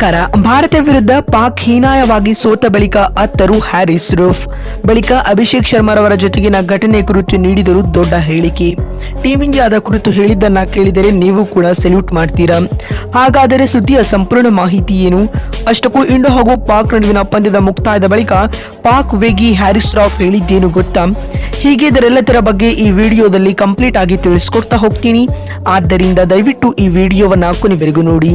ಕರ ಭಾರತ ವಿರುದ್ಧ ಪಾಕ್ ಹೀನಾಯವಾಗಿ ಸೋತ ಬಳಿಕ ಅತ್ತರು ಹ್ಯಾರಿಸ್ ರೂಫ್. ಬಳಿಕ ಅಭಿಷೇಕ್ ಶರ್ಮಾರವರ ಜೊತೆಗಿನ ಘಟನೆ ಕುರಿತು ನೀಡಿದರು ದೊಡ್ಡ ಹೇಳಿಕೆ. ಟೀಂ ಇಂಡಿಯಾದ ಕುರಿತು ಹೇಳಿದ್ದನ್ನ ಕೇಳಿದರೆ ನೀವು ಕೂಡ ಸೆಲ್ಯೂಟ್ ಮಾಡ್ತೀರಾ? ಹಾಗಾದರೆ ಸುದ್ದಿಯ ಸಂಪೂರ್ಣ ಮಾಹಿತಿ ಏನು? ಅಷ್ಟಕ್ಕೂ ಇಂಡೋ ಹಾಗೂ ಪಾಕ್ ನಡುವಿನ ಪಂದ್ಯದ ಮುಕ್ತಾಯದ ಬಳಿಕ ಪಾಕ್ ವೇಗಿ ಹ್ಯಾರಿಸ್ ರಾಫ್ ಹೇಳಿದ್ದೇನು ಗೊತ್ತಾ? ಹೀಗೆ ಇದರೆಲ್ಲದರ ಬಗ್ಗೆ ಈ ವಿಡಿಯೋದಲ್ಲಿ ಕಂಪ್ಲೀಟ್ ಆಗಿ ತಿಳಿಸ್ಕೊಡ್ತಾ ಹೋಗ್ತೀನಿ. ಆದ್ದರಿಂದ ದಯವಿಟ್ಟು ಈ ವಿಡಿಯೋವನ್ನ ಕೊನೆವರೆಗೂ ನೋಡಿ.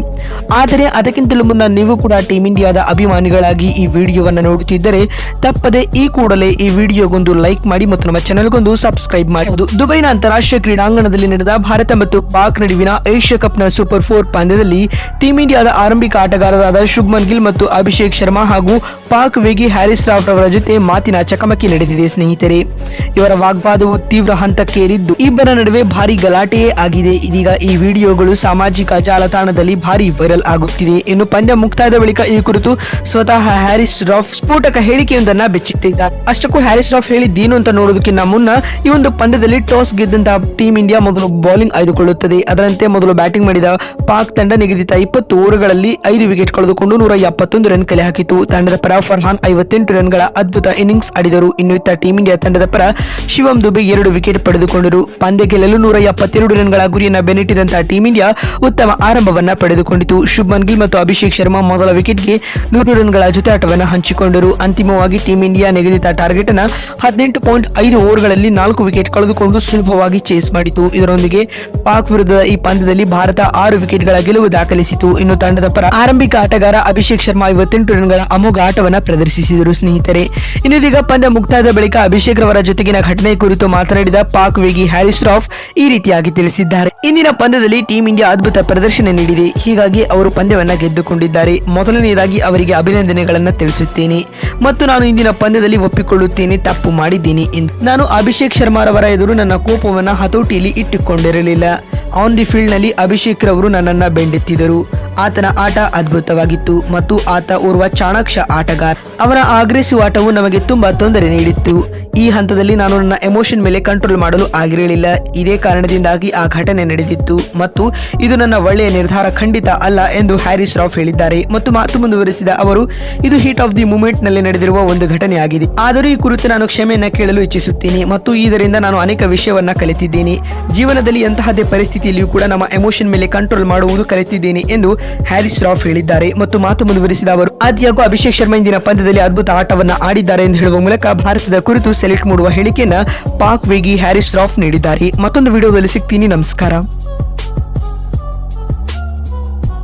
ಆದರೆ ಅದಕ್ಕಿಂತಲೂ ಮುನ್ನ ನೀವು ಕೂಡ ಟೀಮ್ ಇಂಡಿಯಾದ ಅಭಿಮಾನಿಗಳಾಗಿ ಈ ವಿಡಿಯೋವನ್ನ ನೋಡುತ್ತಿದ್ದರೆ ತಪ್ಪದೆ ಈ ಕೂಡಲೇ ಈ ವಿಡಿಯೋಗೊಂದು ಲೈಕ್ ಮಾಡಿ ಮತ್ತು ನಮ್ಮ ಚಾನೆಲ್ಗೊಂದು ಸಬ್ಸ್ಕ್ರೈಬ್ ಮಾಡಿ. ದುಬೈನ ಅಂತಾರಾಷ್ಟ್ರೀಯ ಕ್ರೀಡಾಂಗಣದಲ್ಲಿ ನಡೆದ ಭಾರತ ಮತ್ತು ಪಾಕ್ ನಡುವಿನ ಏಷ್ಯಾ ಕಪ್ನ ಸೂಪರ್ ಫೋರ್ ಪಂದ್ಯದಲ್ಲಿ ಟೀಮ್ ಇಂಡಿಯಾದ ಆರಂಭಿಕ ಆಟಗಾರರಾದ ಶುಭ್ಮನ್ ಗಿಲ್ ಮತ್ತು ಅಭಿಷೇಕ್ ಶರ್ಮಾ ಹಾಗೂ ಪಾಕ್ ವೇಗಿ ಹ್ಯಾರಿಸ್ ರಾವ್ ಅವರ ಜೊತೆ ಮಾತಿನ ಚಕಮಕಿ ನಡೆದಿದೆ, ಸ್ನೇಹಿತರೆ. ಇವರ ವಾಗ್ವಾದವು ತೀವ್ರ ಹಂತಕ್ಕೇರಿದ್ದು, ಇಬ್ಬರ ನಡುವೆ ಭಾರಿ ಗಲಾಟೆಯೇ ಆಗಿದೆ. ಇದೀಗ ಈ ವಿಡಿಯೋಗಳು ಸಾಮಾಜಿಕ ಜಾಲತಾಣದಲ್ಲಿ ಭಾರಿ ವೈರಲ್ ಆಗುತ್ತಿದೆ ಇನ್ನು ಪಂದ್ಯ ಮುಕ್ತಾಯದ ಬಳಿಕ ಈ ಕುರಿತು ಸ್ವತಃ ಹ್ಯಾರಿಸ್ ರಾಫ್ ಸ್ಫೋಟಕ ಹೇಳಿಕೆಯೊಂದನ್ನ ಬೆಚ್ಚಿಟ್ಟಿದ್ದಾರೆ. ಅಷ್ಟಕ್ಕೂ ಹ್ಯಾರಿಸ್ ರಾಫ್ ಹೇಳಿದ್ದೇನು ಅಂತ ನೋಡೋದಕ್ಕಿಂತ ಮುನ್ನ, ಈ ಒಂದು ಪಂದ್ಯದಲ್ಲಿ ಟಾಸ್ ಗೆದ್ದಂತಹ ಟೀಮ್ ಇಂಡಿಯಾ ಮೊದಲು ಬೌಲಿಂಗ್ ಆಯ್ದುಕೊಳ್ಳುತ್ತದೆ. ಅದರಂತೆ ಮೊದಲು ಬ್ಯಾಟಿಂಗ್ ಮಾಡಿದ ಪಾಕ್ ತಂಡ ನಿಗದಿತ ಇಪ್ಪತ್ತು ಓವರ್ಗಳಲ್ಲಿ ಐದು ವಿಕೆಟ್ ಕಳೆದುಕೊಂಡು ನೂರ ಎಪ್ಪತ್ತೊಂದು ರನ್ ಕಲೆ ಹಾಕಿತು ತಂಡದ ಪರ ಫರ್ಹಾನ್ ಐವತ್ತೆಂಟು ರನ್ಗಳ ಅದ್ಭುತ ಇನ್ನಿಂಗ್ಸ್ ಆಡಿದರು. ಇನ್ನು ಇತ್ತ ಟೀಮ್ ಇಂಡಿಯಾ ತಂಡದ ಪರ ಶಿವಂ ದುಬೆ ಎರಡು ವಿಕೆಟ್ ಪಡೆದುಕೊಂಡರು. ಪಂದ್ಯ ಗೆಲ್ಲಲು ನೂರ ಎಪ್ಪತ್ತೆರಡು ರನ್ಗಳ ಗುರಿಯನ್ನು ಬೆನ್ನಟ್ಟಿದಂತಹ ಟೀಮ್ ಇಂಡಿಯಾ ಉತ್ತಮ ಆರಂಭವನ್ನು ಪಡೆದುಕೊಂಡಿತು. ಶುಭ್ಮನ್ ಗಿಲ್ ಮತ್ತು ಅಭಿಷೇಕ್ ಶರ್ಮಾ ಮೊದಲ ವಿಕೆಟ್ಗೆ ನೂರು ರನ್ಗಳ ಜೊತೆ ಆಟವನ್ನು ಹಂಚಿಕೊಂಡರು. ಅಂತಿಮವಾಗಿ ಟೀಂ ಇಂಡಿಯಾ ನಿಗದಿತ ಟಾರ್ಗೆಟ್ ಅನ್ನು ಹದಿನೆಂಟು ಪಾಯಿಂಟ್ ಐದು ಓವರ್ಗಳಲ್ಲಿ ನಾಲ್ಕು ವಿಕೆಟ್ ಕಳೆದುಕೊಂಡು ಸುಲಭವಾಗಿ ಚೇಸ್ ಮಾಡಿತು. ಇದರೊಂದಿಗೆ ಪಾಕ್ ವಿರುದ್ಧದ ಈ ಪಂದ್ಯದಲ್ಲಿ ಭಾರತ ಆರು ವಿಕೆಟ್ಗಳ ಗೆಲುವು ದಾಖಲಿಸಿತು. ಇನ್ನು ತಂಡದ ಪರ ಆರಂಭಿಕ ಆಟಗಾರ ಅಭಿಷೇಕ್ ಶರ್ಮಾ ಐವತ್ತೆಂಟು ರನ್ಗಳ ಅಮೋಘ ಆಟವನ್ನ ಪ್ರದರ್ಶಿಸಿದರು ಸ್ನೇಹಿತರೆ. ಇನ್ನಿದೀಗ ಪಂದ್ಯ ಮುಕ್ತಾಯದ ಬಳಿಕ ಅಭಿಷೇಕ್ ರವರ ಜೊತೆಗಿನ ಘಟನೆ ಕುರಿತು ಮಾತನಾಡಿದ ಪಾಕ್ ವೇಗಿ ಹ್ಯಾರಿಸ್ ರಾಫ್ ಈ ರೀತಿಯಾಗಿ ತಿಳಿಸಿದ್ದಾರೆ. ಇಂದಿನ ಪಂದ್ಯದಲ್ಲಿ ಟೀಂ ಇಂಡಿಯಾ ಅದ್ಭುತ ಪ್ರದರ್ಶನ ನೀಡಿದೆ. ಹೀಗಾಗಿ ಅವರು ಪಂದ್ಯವನ್ನ ಗೆದ್ದುಕೊಂಡಿದ್ದಾರೆ. ಮೊದಲನೆಯದಾಗಿ ಅವರಿಗೆ ಅಭಿನಂದನೆಗಳನ್ನು ತಿಳಿಸುತ್ತೇನೆ. ಮತ್ತು ನಾನು ಇಂದಿನ ಪಂದ್ಯದಲ್ಲಿ ಒಪ್ಪಿಕೊಳ್ಳುತ್ತೇನೆ, ತಪ್ಪು ಮಾಡಿದ್ದೀನಿ. ನಾನು ಅಭಿಷೇಕ್ ಶರ್ಮಾರವರ ಎದುರು ನನ್ನ ಕೋಪವನ್ನ ಹತೋಟಿಯಲ್ಲಿ ಇಟ್ಟುಕೊಂಡಿರಲಿಲ್ಲ. ಆನ್ ದಿ ಫೀಲ್ಡ್ನಲ್ಲಿ ಅಭಿಷೇಕ್ ರವರು ನನ್ನನ್ನ ಬೆಂಡೆತ್ತಿದರು ಆತನ ಆಟ ಅದ್ಭುತವಾಗಿತ್ತು ಮತ್ತು ಆತ ಓರ್ವ ಚಾಣಾಕ್ಷ ಆಟಗಾರ. ಅವನ ಆಗ್ರೆಸಿವ್ ಆಟವು ನಮಗೆ ತುಂಬಾ ತೊಂದರೆ ನೀಡಿತ್ತು. ಈ ಹಂತದಲ್ಲಿ ನಾನು ನನ್ನ ಎಮೋಷನ್ ಮೇಲೆ ಕಂಟ್ರೋಲ್ ಮಾಡಲು ಆಗಿರಲಿಲ್ಲ. ಇದೇ ಕಾರಣದಿಂದಾಗಿ ಆ ಘಟನೆ ನಡೆದಿತ್ತು. ಮತ್ತು ಇದು ನನ್ನ ಒಳ್ಳೆಯ ನಿರ್ಧಾರ, ಖಂಡಿತ ಅಲ್ಲ ಎಂದು ಹ್ಯಾರಿಸ್ ರಾಫ್ ಹೇಳಿದ್ದಾರೆ. ಮತ್ತು ಮಾತು ಮುಂದುವರಿಸಿದ ಅವರು, ಇದು ಹೀಟ್ ಆಫ್ ದಿ ಮೂಮೆಂಟ್ನಲ್ಲಿ ನಡೆದಿರುವ ಒಂದು ಘಟನೆಯಾಗಿದೆ. ಆದರೂ ಈ ಕುರಿತು ನಾನು ಕ್ಷಮೆಯನ್ನ ಕೇಳಲು ಇಚ್ಛಿಸುತ್ತೇನೆ. ಮತ್ತು ಇದರಿಂದ ನಾನು ಅನೇಕ ವಿಷಯವನ್ನ ಕಲಿತಿದ್ದೇನೆ. ಜೀವನದಲ್ಲಿ ಎಂತಹದೇ ಪರಿಸ್ಥಿತಿಯಲ್ಲಿಯೂ ಕೂಡ ನಮ್ಮ ಎಮೋಷನ್ ಮೇಲೆ ಕಂಟ್ರೋಲ್ ಮಾಡುವುದು ಕಲಿತಿದ್ದೇನೆ ಎಂದು ಹ್ಯಾರಿಸ್ ರಾಫ್ ಹೇಳಿದ್ದಾರೆ. ಮತ್ತು ಮಾತು ಮುಂದುವರಿಸಿದ ಅವರು, ಆದ್ಯಾಗೂ ಅಭಿಷೇಕ್ ಶರ್ಮಾ ಇಂದಿನ ಪಂದ್ಯದಲ್ಲಿ ಅದ್ಭುತ ಆಟವನ್ನ ಆಡಿದ್ದಾರೆ ಎಂದು ಹೇಳುವ ಮೂಲಕ ಭಾರತದ ಕುರಿತು ಸೆಲೆಕ್ಟ್ ಮಾಡುವ ಹೇಳಿಕೆಯನ್ನ ಪಾಕ್ ವೇಗಿ ಹ್ಯಾರಿಸ್ ರಾಫ್ ನೀಡಿದ್ದಾರೆ. ಮತ್ತೊಂದು ವಿಡಿಯೋದಲ್ಲಿ ಸಿಗ್ತೀನಿ. ನಮಸ್ಕಾರ.